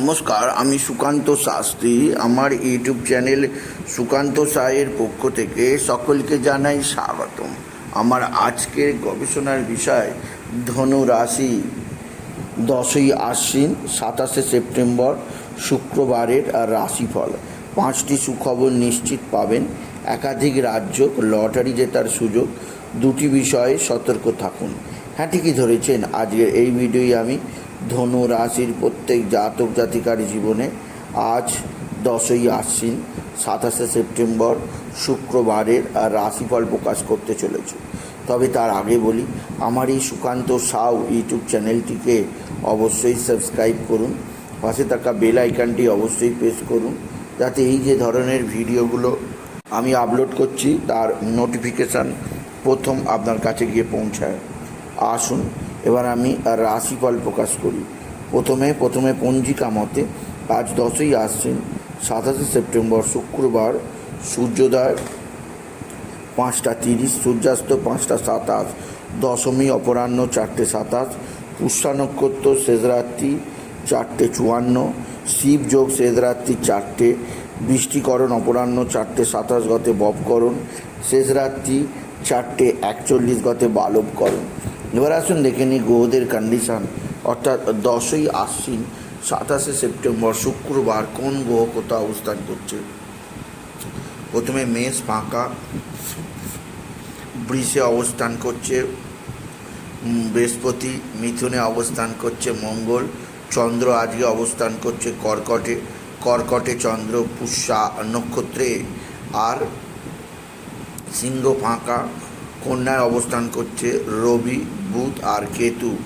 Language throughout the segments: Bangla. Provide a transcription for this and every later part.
নমস্কার, আমি সুকান্ত শাস্ত্রী। আমার ইউটিউব চ্যানেল সুকান্ত সায়ের পক্ষ থেকে সকলকে জানাই স্বাগতম। আমার আজকের গবেষণার বিষয় ধনু রাশি দশই আশ্বিন, সাতাশে সেপ্টেম্বর, শুক্রবারের রাশিফল। পাঁচটি সুখবর নিশ্চিত পাবেন। একাধিক রাজ্য লটারি জেতার সুযোগ। দুটি বিষয়ে সতর্ক থাকুন। হ্যাঁ ঠিকই ধরেছেন। আজকের এই ভিডিওই আমি ধনু রাশির প্রত্যেক জাতক জাতিকার জীবনে আজ দশই আশ্বিন, সাতাশে সেপ্টেম্বর শুক্রবারের রাশিফল প্রকাশ করতে চলেছে। তবে তার আগে বলি, আমার এই সুকান্ত সাউ ইউটিউব চ্যানেলটিকে অবশ্যই সাবস্ক্রাইব করুন, পাশে থাকা বেল আইকনটি অবশ্যই প্রেস করুন, যাতে এই যে ধরনের ভিডিওগুলো আমি আপলোড করছি, তার নোটিফিকেশান প্রথম আপনার কাছে গিয়ে পৌঁছায়। আসুন এবার আমি রাশিফল প্রকাশ করি। প্রথমে প্রথমে পঞ্জিকা মতে আজ দশই আসছেন সাতাশে সেপ্টেম্বর শুক্রবার, সূর্যোদয় পাঁচটা তিরিশ, সূর্যাস্ত পাঁচটা সাতাশ, দশমী অপরাহ্ন চারটে সাতাশ, পুষ্যা নক্ষত্র শেষরাত্রি চারটে চুয়ান্ন, শিব যোগ শেষরাত্রি চারটে, বৃষ্টিকরণ অপরাহ্ন চারটে সাতাশ গতে ববকরণ শেষরাত্রি চারটে একচল্লিশ গতে বালবকরণ। এবার আসুন দেখে নিই গ্রহদের কন্ডিশান অর্থাৎ দশই আশ্বিন, সাতাশে সেপ্টেম্বর, শুক্রবার কোন গ্রহ কোথাও অবস্থান করছে? প্রথমে মেষ ফাঁকা, বৃষে অবস্থান করছে বৃহস্পতি মিথুনে অবস্থান করছে, মঙ্গল, চন্দ্র আজকে অবস্থান করছে কর্কটে কর্কটে চন্দ্র, পুষ্যা নক্ষত্রে, আর সিংহ ফাঁকা কন্যায় অবস্থান করছে রবি, বুধ আর কেতু।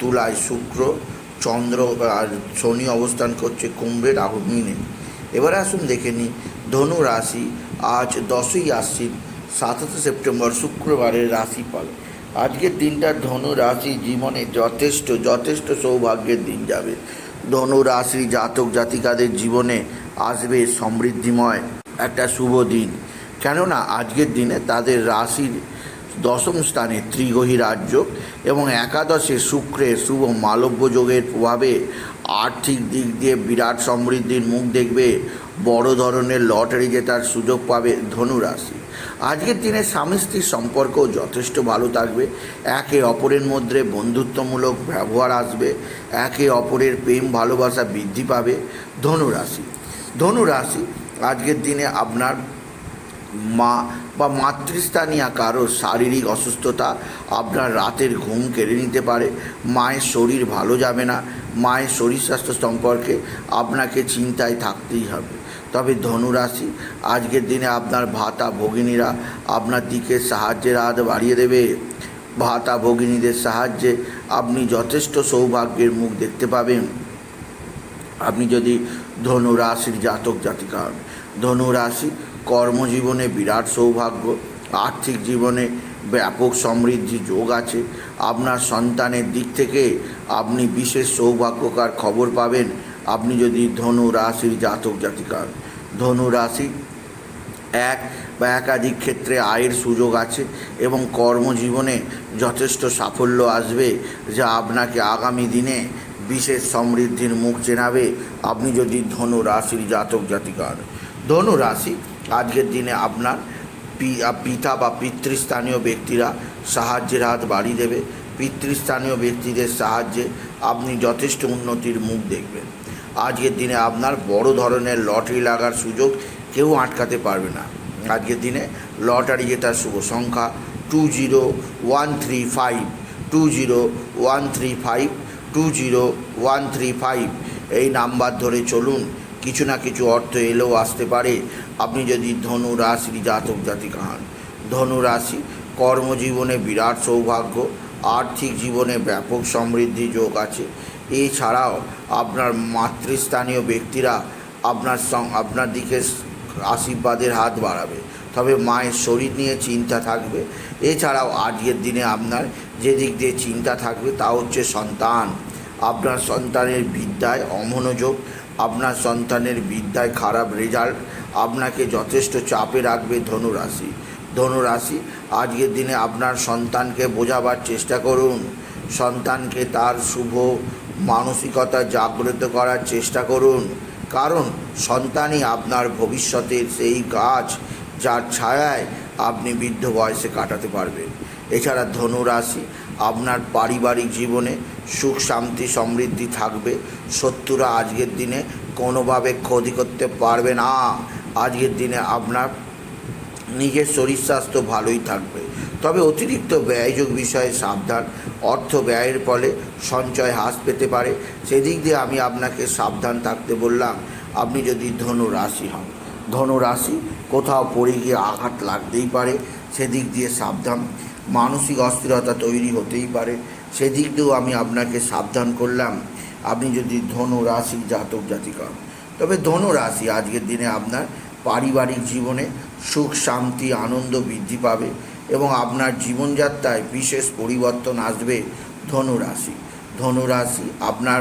তুলায় শুক্র, চন্দ্র আর শনি অবস্থান করছে কুম্ভে রাহু মিনে। এবার আসুন দেখে নিই, ধনু রাশি আজ দশই আশ্বিন, সাতাশে সেপ্টেম্বর শুক্রবারের রাশি রাশিফল। আজকের দিনটা ধনু রাশি জীবনে যথেষ্ট যথেষ্ট সৌভাগ্যের দিন যাবে। ধনু রাশি জাতক জাতিকাদের জীবনে আসবে সমৃদ্ধিময় একটা শুভ দিন। কেননা আজকের দিনে তাদের রাশির দশম স্থানে ত্রিগ্রহী রাজ্য এবং একাদশে শুক্রের শুভ মালব্য যোগের প্রভাবে আর্থিক দিক দিয়ে বিরাট সমৃদ্ধির মুখ দেখবে বড় ধরনের লটারি জেতার সুযোগ পাবে ধনুরাশি। আজকের দিনে স্বামী স্ত্রীর সম্পর্কও যথেষ্ট ভালো থাকবে। একে অপরের মধ্যে বন্ধুত্বমূলক ব্যবহার আসবে। একে অপরের প্রেম ভালোবাসা বৃদ্ধি পাবে ধনুরাশি। ধনুরাশি আজকের দিনে আপনার মা বা মাতৃস্থানীয় কারও শারীরিক অসুস্থতা আপনার রাতের ঘুম কেড়ে নিতে পারে। মায়ের শরীর ভালো যাবে না। মায়ের শরীর স্বাস্থ্য সম্পর্কে আপনাকে চিন্তায় থাকতেই হবে। তবে ধনুরাশি, আজকের দিনে আপনার ভাতা ভগিনীরা আপনার দিকে সাহায্যের হাত বাড়িয়ে দেবে। ভাতা ভগিনীদের সাহায্যে আপনি যথেষ্ট সৌভাগ্যের মুখ দেখতে পাবেন। আপনি যদি ধনু রাশির জাতক জাতিকা হন ধনু রাশি কর্মজীবনে বিরাট সৌভাগ্য, আর্থিক জীবনে ব্যাপক সমৃদ্ধি যোগ আছে। আপনার সন্তানের দিক থেকে আপনি বিশেষ সৌভাগ্যকার খবর পাবেন। আপনি যদি ধনু রাশির জাতক জাতিকা হন ধনু রাশি এক বা একাধিক ক্ষেত্রে আয়ের সুযোগ আছে এবং কর্মজীবনে যথেষ্ট সাফল্য আসবে, যা আপনাকে আগামী দিনে বিশেষ সমৃদ্ধির মুখ চেনাবে। আপনি যদি ধনু রাশির জাতক জাতিকার, ধনু রাশি আজকের দিনে আপনার পিতা বা পিতৃস্থানীয় ব্যক্তিরা সাহায্যের হাত বাড়িয়ে দেবে। পিতৃস্থানীয় ব্যক্তিদের সাহায্যে আপনি যথেষ্ট উন্নতির মুখ দেখবেন। আজকের দিনে আপনার বড় ধরনের লটারি লাগার সুযোগ কেউ আটকাতে পারবে না। আজকের দিনে লটারি জেতার শুভ সংখ্যা two zero one three five, two zero one three five, two zero one three five. এই নাম্বার ধরে চলুন কিছু না কিছু অর্থ এলেও আসতে পারে। আপনি যদি ধনু রাশির জাতক জাতিকা হন ধনু রাশি কর্মজীবনে বিরাট সৌভাগ্য, আর্থিক জীবনে ব্যাপক সমৃদ্ধি যোগ আছে। এছাড়াও আপনার মাতৃস্থানীয় ব্যক্তিরা আপনার সং- আপনার দিকে আশীর্বাদের হাত বাড়াবে। তবে মায়ের শরীর নিয়ে চিন্তা থাকবে। এছাড়াও আজকের দিনে আপনার যে দিক দিয়ে চিন্তা থাকবে তা হচ্ছে সন্তান। আপনার সন্তানের বিদ্যায় অমনোযোগ আপনার সন্তানের বিদ্যায় খারাপ রেজাল্ট আপনাকে যথেষ্ট চাপে রাখবে ধনুরাশি। ধনুরাশি, আজকের দিনে আপনার সন্তানকে বোঝাবার চেষ্টা করুন। সন্তানকে তার শুভ মানসিকতা জাগ্রত করার চেষ্টা করুন। কারণ সন্তানই আপনার ভবিষ্যতের সেই গাছ যার ছায়ায় আপনি বৃদ্ধ বয়সে কাটাতে পারবেন। এছাড়া ধনু রাশি, আপনার পারিবারিক জীবনে সুখ, শান্তি, সমৃদ্ধি থাকবে। শত্রুরা আজকের দিনে কোনোভাবে ক্ষতি করতে পারবে না। আজকের দিনে আপনার নিজের শরীর স্বাস্থ্য ভালোই থাকবে। তবে অতিরিক্ত ব্যয়যোগ বিষয়ে সাবধান। অর্থ ব্যয়ের ফলে সঞ্চয় হ্রাস পেতে পারে। সেদিক দিয়ে আমি আপনাকে সাবধান থাকতে বললাম। আপনি যদি ধনু রাশি হন ধনু রাশি কোথাও পড়ে গিয়ে আঘাত লাগতেই পারে, সেদিক দিয়ে সাবধান মানসিক অস্থিরতা তৈরি হতেই পারে, সেদিক দিয়েও আমি আপনাকে সাবধান করলাম আপনি যদি ধনু রাশি জাতক জাতিকা। তবে ধনু রাশি আজকের দিনে আপনার পারিবারিক জীবনে সুখ, শান্তি, আনন্দ বৃদ্ধি পাবে এবং আপনার জীবনযাত্রায় বিশেষ পরিবর্তন আসবে ধনু রাশি ধনু রাশি আপনার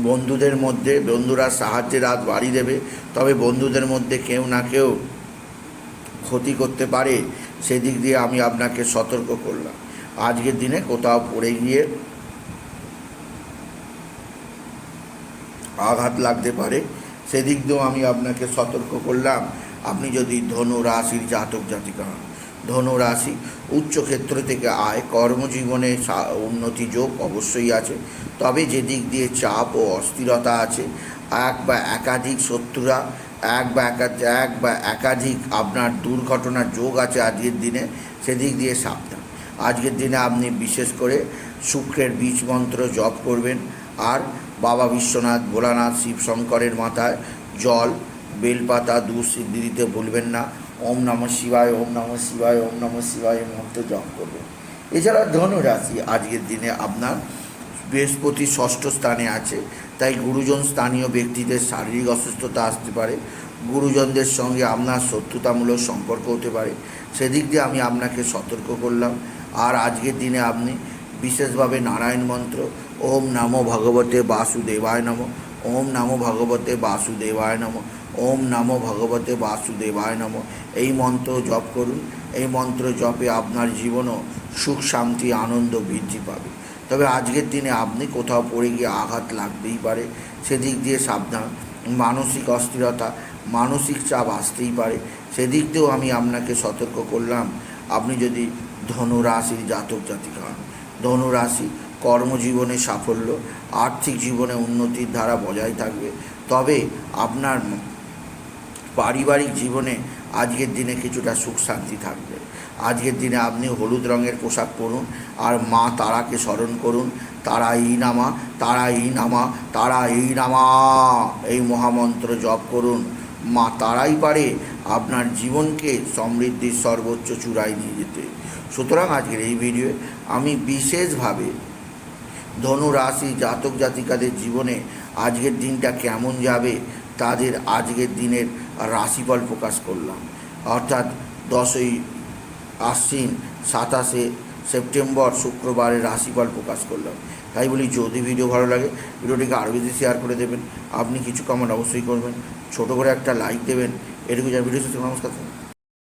বন্ধুদের মধ্যে, বন্ধুরা সাহায্যের হাত বাড়িয়ে দেবে, তবে বন্ধুদের মধ্যে কেউ না কেউ ক্ষতি করতে পারে, সেদিক দিয়ে আমি আপনাকে সতর্ক করলাম। আজকের দিনে কোথাও পড়ে গিয়ে আঘাত লাগতে পারে, সেদিক দিয়েও আমি আপনাকে সতর্ক করলাম। আপনি যদি ধনু রাশির জাতক জাতিকা হন ধনু রাশি উচ্চ ক্ষেত্র থেকে আয়, কর্মজীবনে উন্নতি, যোগ অবশ্যই আছে। তবে যে দিক দিয়ে চাপ ও অস্থিরতা আছে, এক বা একাধিক শত্রুরা, এক বা একা- এক বা একাধিক আপনার দুর্ঘটনার যোগ আছে আজকের দিনে, সেদিক দিয়ে সাবধান। আজকের দিনে আপনি বিশেষ করে শুক্রের বীজ মন্ত্র জপ করবেন। আর বাবা বিশ্বনাথ, ভোলানাথ শিব শঙ্করের মাথায় জল, বেলপাতা দুঃসিদ্ধি দিতে ভুলবেন না। ওম নমঃ শিবায়, ওম নমঃ শিবায়, ওম নমঃ শিবায় মন্ত্র জপ করবেন এছাড়া ধনু রাশি আজকের দিনে আপনার বৃহস্পতি ষষ্ঠ স্থানে আছে, তাই গুরুজন স্থানীয় ব্যক্তিদের শারীরিক অসুস্থতা আসতে পারে। গুরুজনদের সঙ্গে আপনার শত্রুতামূলক সম্পর্ক হতে পারে। সেদিক দিয়ে আমি আপনাকে সতর্ক করলাম। আর আজকের দিনে আপনি বিশেষভাবে নারায়ণ মন্ত্র, ওম নমো ভগবতে বাসুদেবায় নম। ওম নমো ভগবতে বাসুদেবায় নম, ওম নমো ভগবতে বাসুদেবায় নম। এই মন্ত্র জপ করুন, এই মন্ত্র জপে আপনার জীবনও সুখ, শান্তি, আনন্দ বৃদ্ধি পাবে। তবে আজকের দিনে আপনি কোথাও পড়ে গিয়ে আঘাত লাগতেই পারে, সেদিক দিয়ে সাবধান। মানসিক অস্থিরতা, মানসিক চাপ আসতেই পারে। সেদিক দিয়েও আমি আপনাকে সতর্ক করলাম, আপনি যদি ধনু রাশির জাতক জাতিকা হন ধনু রাশি কর্মজীবনে সাফল্য, আর্থিক জীবনে উন্নতির ধারা বজায় থাকবে। তবে আপনার পারিবারিক জীবনে আজকের দিনে কিছুটা সুখ শান্তি থাকবে। আজকের দিনে আপনি হলুদ রঙের পোশাক পরুন আর মা তারাকে স্মরণ করুন, তারা এই নামা, তারা এই নামা, তারা এই নামা, এই মহামন্ত্র জপ করুন। মা তারাই পারে আপনার জীবনকে সমৃদ্ধির সর্বোচ্চ চূড়ায় নিয়ে যেতে। সুতরাং আজকের এই ভিডিও আমি বিশেষভাবে ধনু রাশি জাতক জাতিকাদের জীবনে আজকের দিনটা কেমন যাবে, তাদের আজকের দিনের রাশিফল প্রকাশ করলাম। অর্থাৎ দশই আশ্বিন সাতাশে সেপ্টেম্বর শুক্রবারের রাশিফল প্রকাশ করলাম। তাই বলি, যদি ভিডিও ভালো লাগে, ভিডিওটিকে আরও বেশি শেয়ার করে দেবেন। আপনি কিছু কমেন্ট অবশ্যই করবেন। ছোটো করে একটা লাইক দেবেন। এটুকু যা ভিডিও নমস্কার।